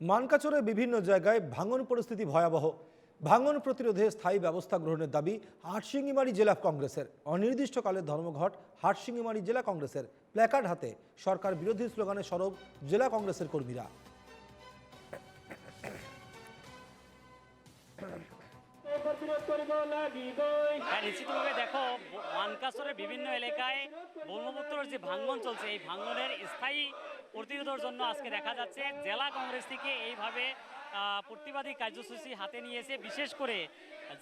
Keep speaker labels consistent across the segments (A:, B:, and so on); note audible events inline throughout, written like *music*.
A: মানকাচরে বিভিন্ন জায়গায় ভাঙন পরিস্থিতি ভয়াবহ। ভাঙন প্রতিরোধে স্থায়ী ব্যবস্থা গ্রহণের দাবি হাটশিঙ্গিমারি জেলা কংগ্রেসের। অনির্দিষ্টকালের ধর্মঘট হাটশিঙ্গিমারি জেলা কংগ্রেসের। প্ল্যাকার্ড হাতে, সরকার বিরোধী স্লোগানে সরব জেলা কংগ্রেসের কর্মীরা।
B: হ্যাঁ দেখো মানকাসরের বিভিন্ন এলাকায় ব্রহ্মপুত্রের যে ভাঙ্গন চলছে, এই ভাঙ্গনের স্থায়ী প্রতিরোধের জন্য আজকে দেখা যাচ্ছে জেলা কংগ্রেস থেকে এইভাবে প্রতিবাদী কার্যসূচি হাতে নিয়েছে। বিশেষ করে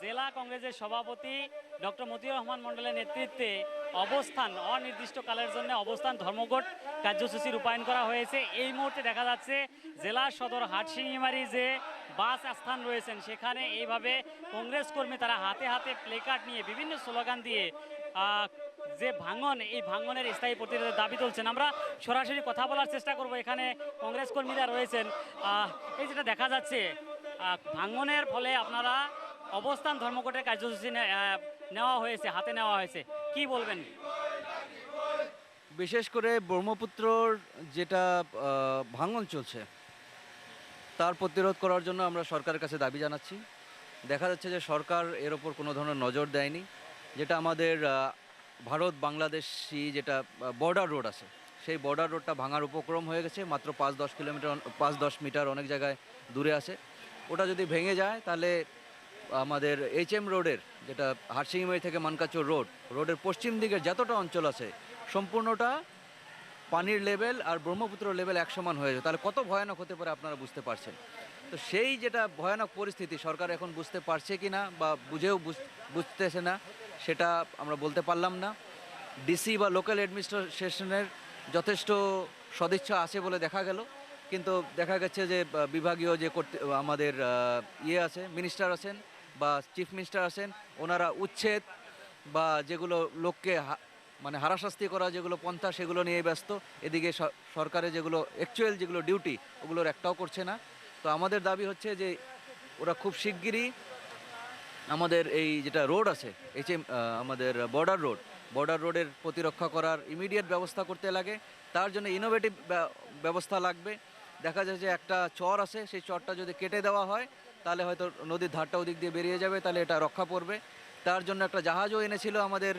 B: জেলা কংগ্রেসের সভাপতি ডক্টর মতিউর রহমান মণ্ডলের নেতৃত্বে অবস্থান, অনির্দিষ্টকালের জন্য অবস্থান, ধর্মঘট কার্যসূচি রূপায়ণ করা হয়েছে। এই মুহূর্তে দেখা যাচ্ছে জেলা সদর হাটশিঙিমারি যে বাস আস্থান রয়েছেন, সেখানে এইভাবে কংগ্রেস কর্মী তারা হাতে হাতে প্লেকার্ড নিয়ে বিভিন্ন স্লোগান দিয়ে যে ভাঙন, এই ভাঙনের স্থায়ী প্রতিরোধের দাবি তুলছেন। আমরা সরাসরি কথা বলার চেষ্টা করব। এখানে কংগ্রেস কর্মীরা রয়েছেন। এই যেটা দেখা যাচ্ছে ভাঙনের ফলে আপনারা অবস্থান ধর্মঘটের কার্যসূচি নেওয়া হয়েছে, হাতে নেওয়া হয়েছে। কি বলবেন?
C: বিশেষ করে ব্রহ্মপুত্রর যেটা ভাঙন চলছে, তার প্রতিরোধ করার জন্য আমরা সরকারের কাছে দাবি জানাচ্ছি। দেখা যাচ্ছে যে সরকার এর ওপর কোনো ধরনের নজর দেয়নি, যেটা আমাদের ভারত বাংলাদেশি যেটা বর্ডার রোড আছে। সেই বর্ডার রোডটা ভাঙার উপক্রম হয়ে গেছে, মাত্র পাঁচ দশ কিলোমিটার, পাঁচ দশ মিটার অনেক জায়গায় দূরে আছে। ওটা যদি ভেঙে যায়, তাহলে আমাদের এইচ এম রোডের যেটা হাটসিংমারি থেকে মানকাচর রোড রোডের পশ্চিম দিকের যতটা অঞ্চল আছে, সম্পূর্ণটা পানির লেভেল আর ব্রহ্মপুত্র লেভেল এক সমান হয়ে যায় তাহলে কত ভয়ানক হতে পারে আপনারা বুঝতে পারছেন। তো সেই যেটা ভয়ানক পরিস্থিতি, সরকার এখন বুঝতে পারছে কি না বা বুঝেও বুঝ- বুঝতেছে না সেটা আমরা বলতে পারলাম না। ডিসি বা লোকাল অ্যাডমিনিস্ট্রেশনের যথেষ্ট সদিচ্ছা আছে বলে দেখা গেল। কিন্তু দেখা গেছে যে বিভাগীয় যে কর্তৃ- আমাদের ইয়ে আছে মিনিস্টার আছেন বা চিফ মিনিস্টার আছেন, ওনারা উচ্ছেদ বা যেগুলো লোককে মানে হারাশাস্তি করা, যেগুলো পন্থা, সেগুলো নিয়ে ব্যস্ত। এদিকে সরকারের যেগুলো অ্যাকচুয়াল যেগুলো ডিউটি ওগুলোর একটাও করছে না। তো আমাদের দাবি হচ্ছে যে, ওরা খুব শিগগিরই আমাদের এই যেটা রোড আছে, এই যে আমাদের বর্ডার রোড বর্ডার রোডের প্রতিরক্ষা করার ইমিডিয়েট ব্যবস্থা করতে লাগে। তার জন্য ইনোভেটিভ ব্যবস্থা লাগবে। দেখা যায় যে একটা চর আছে, সেই চরটা যদি কেটে দেওয়া হয়, তাহলে হয়তো নদীর ধারটা ওদিক দিয়ে বেরিয়ে যাবে, তাহলে এটা রক্ষা পড়বে। তার জন্য একটা জাহাজও এনেছিল আমাদের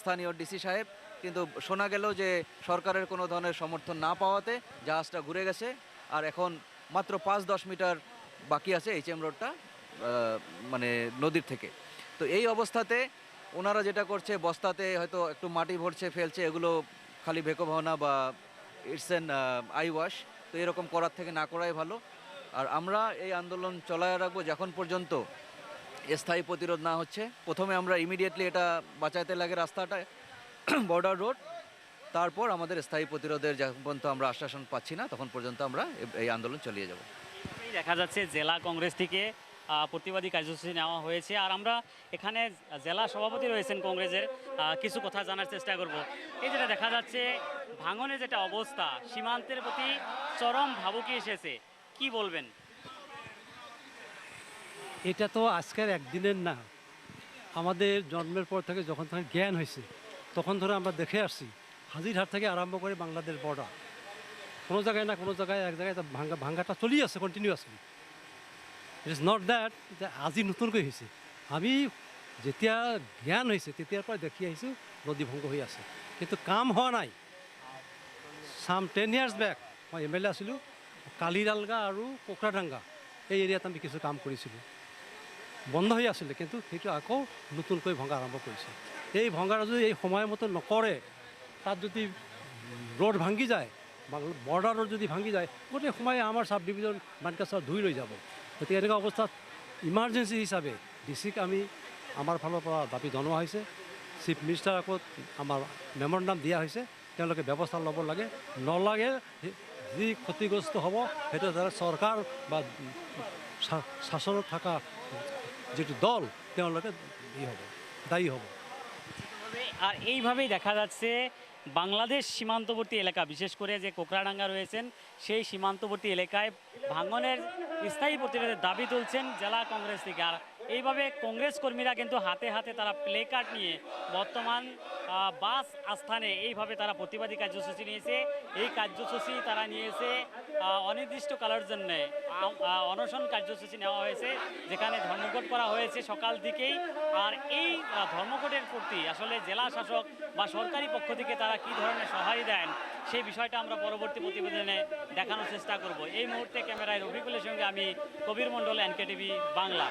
C: স্থানীয় ডিসি সাহেব। কিন্তু শোনা গেল যে সরকারের কোনো ধরনের সমর্থন না পাওয়াতে জাহাজটা ঘুরে গেছে। আর এখন মাত্র পাঁচ দশ মিটার বাকি আছে এইচ এম রোডটা মানে নদীর থেকে। তো এই অবস্থাতে ওনারা যেটা করছে, বস্তাতে হয়তো একটু মাটি ভরছে, ফেলছে, এগুলো খালি ভেকো ভাওনা বা ইটস অ্যান আই ওয়াশ। তো এরকম করার থেকে না করাই ভালো। আর আমরা এই আন্দোলন চলায় রাখব যখন পর্যন্ত স্থায়ী প্রতিরোধ না হচ্ছে। প্রথমে আমরা ইমিডিয়েটলি এটা বাঁচাইতে লাগে রাস্তাটা *clears throat* বর্ডার রোড তারপর আমাদের স্থায়ী প্রতিরোধের যখন পর্যন্ত আমরা আশ্বাসন পাচ্ছি না, তখন পর্যন্ত আমরা এই আন্দোলন চালিয়ে যাব।
B: দেখা যাচ্ছে জেলা কংগ্রেস থেকে প্রতিবাদী কার্যসূচি নেওয়া হয়েছে। আর আমরা এখানে জেলা সভাপতি রয়েছেন কংগ্রেসের। কিছু কথা জানার চেষ্টা করব। এই যেটা দেখা যাচ্ছে ভাঙনের যেটা অবস্থা, সীমান্তের প্রতি চরম ভাবুকি এসেছে। কি বলবেন?
D: এটা তো আজকের একদিনের না। আমাদের জন্মের পর থেকে যখন থেকে জ্ঞান হয়েছে, তখন ধরে আমরা দেখে আসছি, হাজিরহাট থেকে আরম্ভ করে বাংলাদেশ বর্ডার কোনো জায়গায় না কোনো জায়গায় এক জায়গায় ভাঙ্গা ভাঙ্গাটা চলি আছে continuously it is not that যে আজি নতুনকৈ হৈছে। আমি যেতিয়া জ্ঞান হৈছে, তেতিয়াৰ পৰা দেখি আহিছোঁ, নদী ভংগ হৈ আছে। কিন্তু কাম হোৱা নাই। চাম টেন ইয়াৰ্ছ বেক মই এম এল এ আছিলোঁ, কালিৰালগা আৰু কোকৰাডাংগা এই এৰিয়াত আমি কিছু কাম কৰিছিলোঁ। বন্ধ হৈ আছিলে, কিন্তু সেইটো আকৌ নতুনকৈ ভঙা আৰম্ভ কৰিছে। এই ভঙাৰ যদি এই সময়মতে নকৰে, তাত যদি ৰোড ভাঙি যায় বৰ্ডাৰ ৰোড যদি ভাঙি যায়, গোটেই সময়ে আমাৰ চাব ডিভিজন মানকাছাৰ ধুই লৈ যাব। গতিকে এনেকুৱা অৱস্থাত ইমাৰ্জেঞ্চি হিচাপে ডি আমি আমাৰ ফালৰ পৰা দাবি জনোৱা হৈছে। চিফ মিনিষ্টাৰ আকৌ আমাৰ মেমৰেণ্ডাম দিয়া হৈছে, তেওঁলোকে ব্যৱস্থা ল'ব লাগে। নলাগে যি ক্ষতিগ্ৰস্ত হ'ব, সেইটো যাতে চৰকাৰ বা শাসনত থকা যিটো দল, তেওঁলোকে ই হ'ব, দায়ী হ'ব।
B: আর এইভাবেই দেখা যাচ্ছে বাংলাদেশ সীমান্তবর্তী এলাকা, বিশেষ করে যে কোকরাডাঙ্গা রয়েছেন, সেই সীমান্তবর্তী এলাকায় ভাঙনের স্থায়ী প্রতিরোধের দাবি তুলছেন জেলা কংগ্রেস থেকে। আর এইভাবে কংগ্রেস কর্মীরা কিন্তু হাতে হাতে তারা প্লে কার্ড নিয়ে বর্তমান বাস আস্থানে এইভাবে তারা প্রতিবাদী কার্যসূচি নিয়েছে। এই কার্যসূচি তারা নিয়েছে আহ, অনির্দিষ্টকালের জন্য অনশন কার্যসূচি নেওয়া হয়েছে যেখানে ধর্মঘট করা হয়েছে সকাল থেকেই আর এই ধর্মঘটের প্রতি আসলে জেলা শাসক বা সরকারি পক্ষ থেকে তারা কি ধরনের সহায় দেন সেই বিষয়টা আমরা পরবর্তী প্রতিবেদনে দেখানোর চেষ্টা করব। এই মুহূর্তে ক্যামেরায় রফিকুলের সঙ্গে আমি কবির মণ্ডল, এনকেটিভি বাংলা।